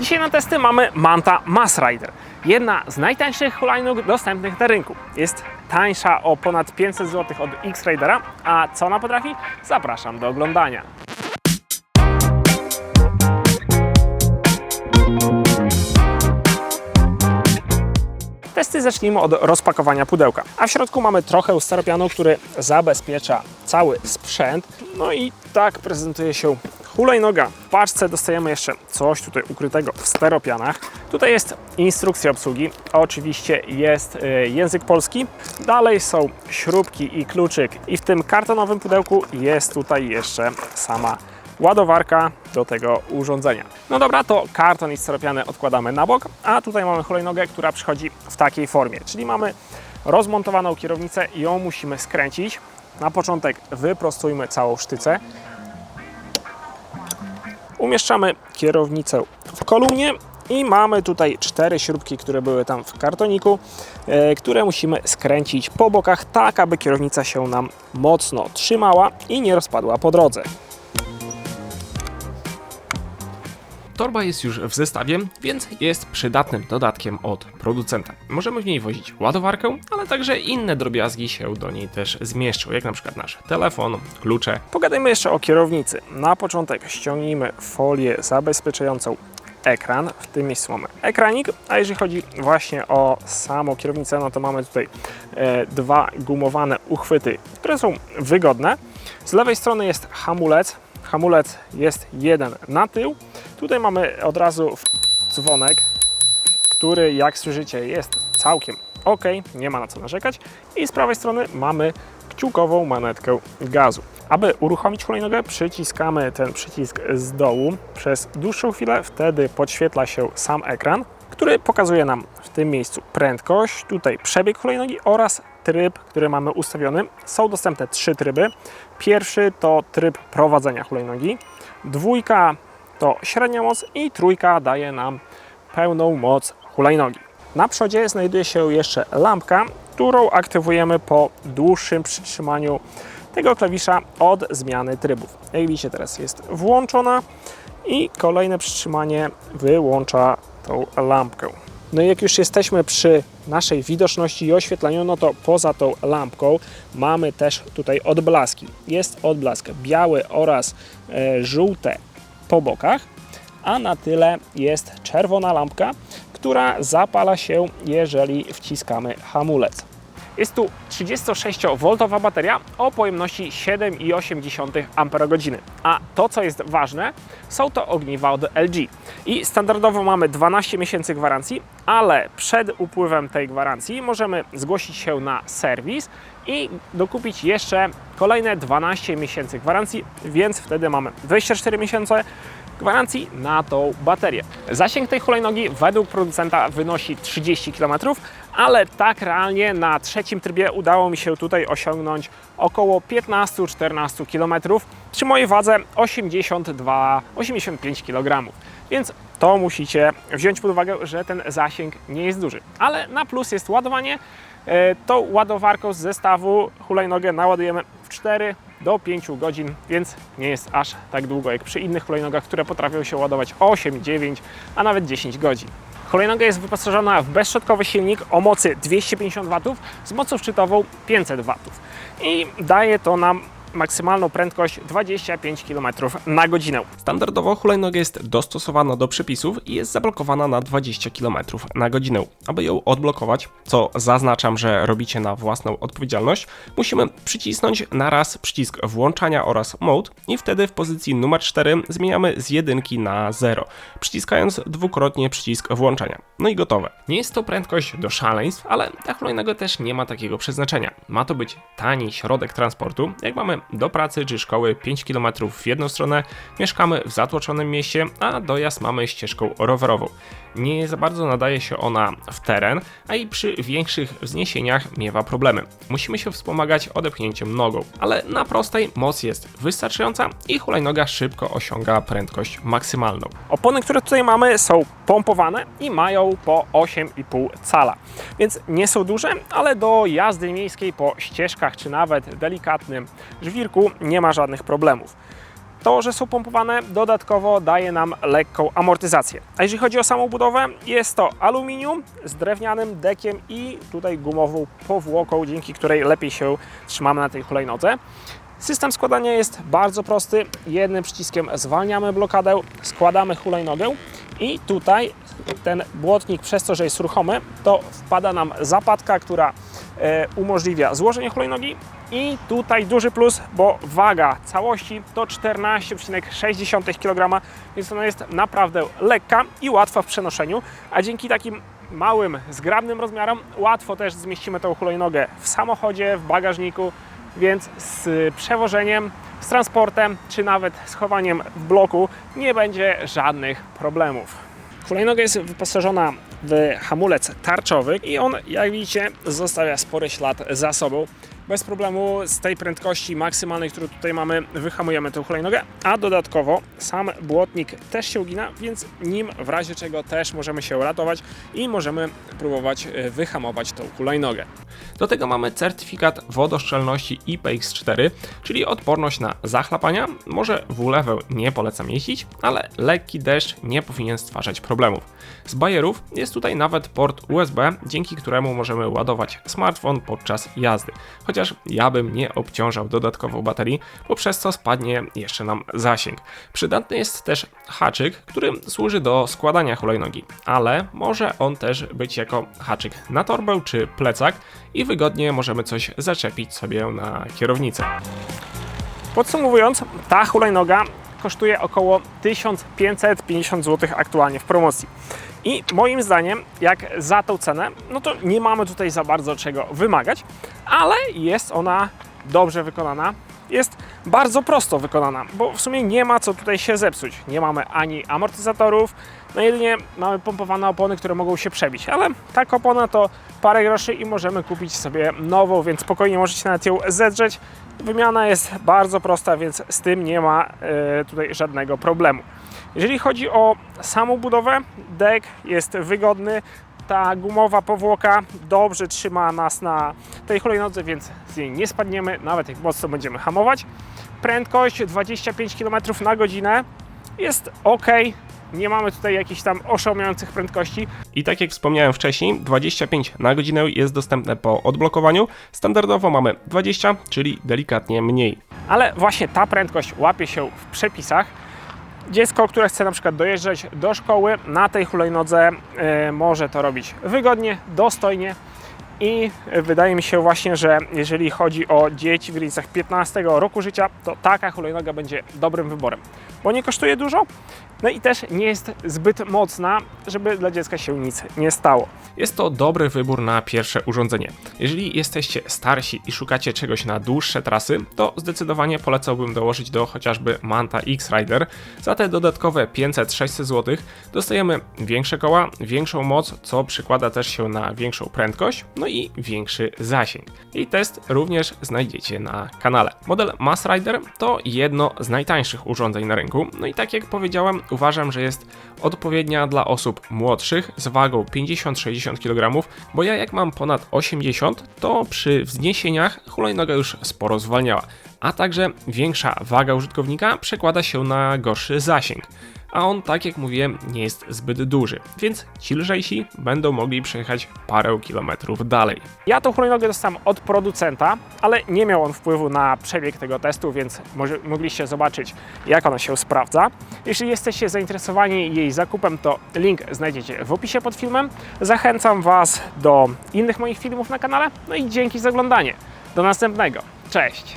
Dzisiaj na testy mamy Manta Mass Rider. Jedna z najtańszych hulajnóg dostępnych na rynku. Jest tańsza o ponad 500 zł od X-Ridera, a co ona potrafi? Zapraszam do oglądania. Testy zacznijmy od rozpakowania pudełka. A w środku mamy trochę steropianu, który zabezpiecza cały sprzęt. No i tak prezentuje się hulajnoga. W paczce dostajemy jeszcze coś tutaj ukrytego w steropianach. Tutaj jest instrukcja obsługi. Oczywiście jest e, język polski. Dalej są śrubki i kluczyk. I w tym kartonowym pudełku jest tutaj jeszcze sama ładowarka do tego urządzenia. No dobra, to karton i steropiany odkładamy na bok, a tutaj mamy hulajnogę, która przychodzi w takiej formie, czyli mamy rozmontowaną kierownicę i ją musimy skręcić. Na początek wyprostujmy całą sztycę. Umieszczamy kierownicę w kolumnie i mamy tutaj cztery śrubki, które były tam w kartoniku, e, które musimy skręcić po bokach, tak aby kierownica się nam mocno trzymała i nie rozpadła po drodze. Torba jest już w zestawie, więc jest przydatnym dodatkiem od producenta. Możemy w niej wozić ładowarkę, ale także inne drobiazgi się do niej też zmieszczą, jak na przykład nasz telefon, klucze. Pogadajmy jeszcze o kierownicy. Na początek ściągnijmy folię zabezpieczającą ekran. W tym miejscu mamy ekranik, a jeżeli chodzi właśnie o samą kierownicę, no to mamy tutaj e, dwa gumowane uchwyty, które są wygodne. Z lewej strony jest hamulec. Hamulec jest jeden na tył. Tutaj mamy od razu dzwonek, który jak słyszycie jest całkiem ok, nie ma na co narzekać. I z prawej strony mamy kciukową manetkę gazu. Aby uruchomić hulajnogę, przyciskamy ten przycisk z dołu przez dłuższą chwilę, wtedy podświetla się sam ekran, który pokazuje nam w tym miejscu prędkość, tutaj przebieg hulajnogi oraz tryb, który mamy ustawiony. Są dostępne trzy tryby. Pierwszy to tryb prowadzenia hulajnogi, dwójka to średnia moc i trójka daje nam pełną moc hulajnogi. Na przodzie znajduje się jeszcze lampka, którą aktywujemy po dłuższym przytrzymaniu tego klawisza od zmiany trybów. Jak widzicie teraz jest włączona i kolejne przytrzymanie wyłącza tą lampkę. No i jak już jesteśmy przy naszej widoczności i oświetleniu, no to poza tą lampką mamy też tutaj odblaski. Jest odblask biały oraz e, żółte po bokach, a na tyle jest czerwona lampka, która zapala się, jeżeli wciskamy hamulec. Jest tu 36V bateria o pojemności 7,8 Ah. A to, co jest ważne, są to ogniwa od LG. I standardowo mamy 12 miesięcy gwarancji, ale przed upływem tej gwarancji możemy zgłosić się na serwis i dokupić jeszcze kolejne 12 miesięcy gwarancji, więc wtedy mamy 24 miesiące gwarancji na tą baterię. Zasięg tej hulajnogi według producenta wynosi 30 km, ale tak realnie na trzecim trybie udało mi się tutaj osiągnąć około 15-14 km przy mojej wadze 82-85 kg. Więc to musicie wziąć pod uwagę, że ten zasięg nie jest duży. Ale na plus jest ładowanie. E, Tą ładowarką z zestawu hulajnogę naładujemy w 4 do 5 godzin, więc nie jest aż tak długo jak przy innych hulajnogach, które potrafią się ładować 8, 9, a nawet 10 godzin. Hulajnoga jest wyposażona w bezszczotkowy silnik o mocy 250 W z mocą szczytową 500 W i daje to nam maksymalną prędkość 25 km na godzinę. Standardowo hulajnoga jest dostosowana do przepisów i jest zablokowana na 20 km na godzinę. Aby ją odblokować, co zaznaczam, że robicie na własną odpowiedzialność, musimy przycisnąć na raz przycisk włączania oraz mode i wtedy w pozycji numer 4 zmieniamy z jedynki na 0, przyciskając dwukrotnie przycisk włączania. No i gotowe. Nie jest to prędkość do szaleństw, ale ta hulajnoga też nie ma takiego przeznaczenia. Ma to być tani środek transportu, jak mamy do pracy czy szkoły 5 km w jedną stronę, mieszkamy w zatłoczonym mieście, a dojazd mamy ścieżką rowerową. Nie za bardzo nadaje się ona w teren, a i przy większych wzniesieniach miewa problemy. Musimy się wspomagać odepchnięciem nogą, ale na prostej moc jest wystarczająca i hulajnoga szybko osiąga prędkość maksymalną. Opony, które tutaj mamy są pompowane i mają po 8,5 cala, więc nie są duże, ale do jazdy miejskiej po ścieżkach czy nawet delikatnym żwirku nie ma żadnych problemów. To, że są pompowane, dodatkowo daje nam lekką amortyzację. A jeżeli chodzi o samą budowę, jest to aluminium z drewnianym dekiem i tutaj gumową powłoką, dzięki której lepiej się trzymamy na tej hulajnodze. System składania jest bardzo prosty. Jednym przyciskiem zwalniamy blokadę, składamy hulajnogę i tutaj ten błotnik przez to, że jest ruchomy, to wpada nam zapadka, która umożliwia złożenie hulajnogi i tutaj duży plus, bo waga całości to 14,6 kg, więc ona jest naprawdę lekka i łatwa w przenoszeniu, a dzięki takim małym, zgrabnym rozmiarom łatwo też zmieścimy tą hulajnogę w samochodzie, w bagażniku, więc z przewożeniem, z transportem, czy nawet schowaniem w bloku nie będzie żadnych problemów. Hulajnoga jest wyposażona w hamulec tarczowy i on, jak widzicie, zostawia spory ślad za sobą. Bez problemu z tej prędkości maksymalnej, którą tutaj mamy, wyhamujemy tę hulajnogę, a dodatkowo sam błotnik też się ugina, więc nim w razie czego też możemy się ratować i możemy próbować e, wyhamować tą hulajnogę. Do tego mamy certyfikat wodoszczelności IPX4, czyli odporność na zachlapania. Może w ulewę nie polecam jeździć, ale lekki deszcz nie powinien stwarzać problemów. Z bajerów jest tutaj nawet port USB, dzięki któremu możemy ładować smartfon podczas jazdy. Chociaż ja bym nie obciążał dodatkowo baterii, bo przez co spadnie jeszcze nam zasięg. Przydatny jest też haczyk, który służy do składania hulajnogi, ale może on też być jako haczyk na torbę czy plecak i wygodnie możemy coś zaczepić sobie na kierownicę. Podsumowując, ta hulajnoga kosztuje około 1550 zł aktualnie w promocji. I moim zdaniem, jak za tą cenę, no to nie mamy tutaj za bardzo czego wymagać, ale jest ona dobrze wykonana. Jest bardzo prosto wykonana, bo w sumie nie ma co tutaj się zepsuć. Nie mamy ani amortyzatorów, no jedynie mamy pompowane opony, które mogą się przebić, ale taka opona to parę groszy i możemy kupić sobie nową, więc spokojnie możecie nawet ją zedrzeć. Wymiana jest bardzo prosta, więc z tym nie ma e, tutaj żadnego problemu. Jeżeli chodzi o samą budowę, dek jest wygodny. Ta gumowa powłoka dobrze trzyma nas na tej hulajnodze, więc z niej nie spadniemy, nawet jak mocno będziemy hamować. Prędkość 25 km na godzinę jest ok. Nie mamy tutaj jakichś tam oszałamiających prędkości. I tak jak wspomniałem wcześniej, 25 na godzinę jest dostępne po odblokowaniu. Standardowo mamy 20, czyli delikatnie mniej. ale właśnie ta prędkość łapie się w przepisach. Dziecko, które chce na przykład dojeżdżać do szkoły na tej hulajnodze, e, może to robić wygodnie, dostojnie. I wydaje mi się właśnie, że jeżeli chodzi o dzieci w granicach 15 roku życia, to taka hulajnoga będzie dobrym wyborem, bo nie kosztuje dużo, no i też nie jest zbyt mocna, żeby dla dziecka się nic nie stało. Jest to dobry wybór na pierwsze urządzenie. Jeżeli jesteście starsi i szukacie czegoś na dłuższe trasy, to zdecydowanie polecałbym dołożyć do chociażby Manta X-Rider. Za te dodatkowe 500-600 zł dostajemy większe koła, większą moc, co przykłada też się na większą prędkość, no i większy zasięg. I test również znajdziecie na kanale. Model Mass Rider to jedno z najtańszych urządzeń na rynku, no i tak jak powiedziałem, uważam, że jest odpowiednia dla osób młodszych z wagą 50-60 kg, bo ja jak mam ponad 80, to przy wzniesieniach hulajnoga już sporo zwalniała, a także większa waga użytkownika przekłada się na gorszy zasięg. A on, tak jak mówiłem, nie jest zbyt duży, więc ci lżejsi będą mogli przejechać parę kilometrów dalej. Ja tą hulajnogę dostałem od producenta, ale nie miał on wpływu na przebieg tego testu, więc może, mogliście zobaczyć, jak ona się sprawdza. Jeśli jesteście zainteresowani jej zakupem, to link znajdziecie w opisie pod filmem. Zachęcam Was do innych moich filmów na kanale. No i dzięki za oglądanie. Do następnego. Cześć!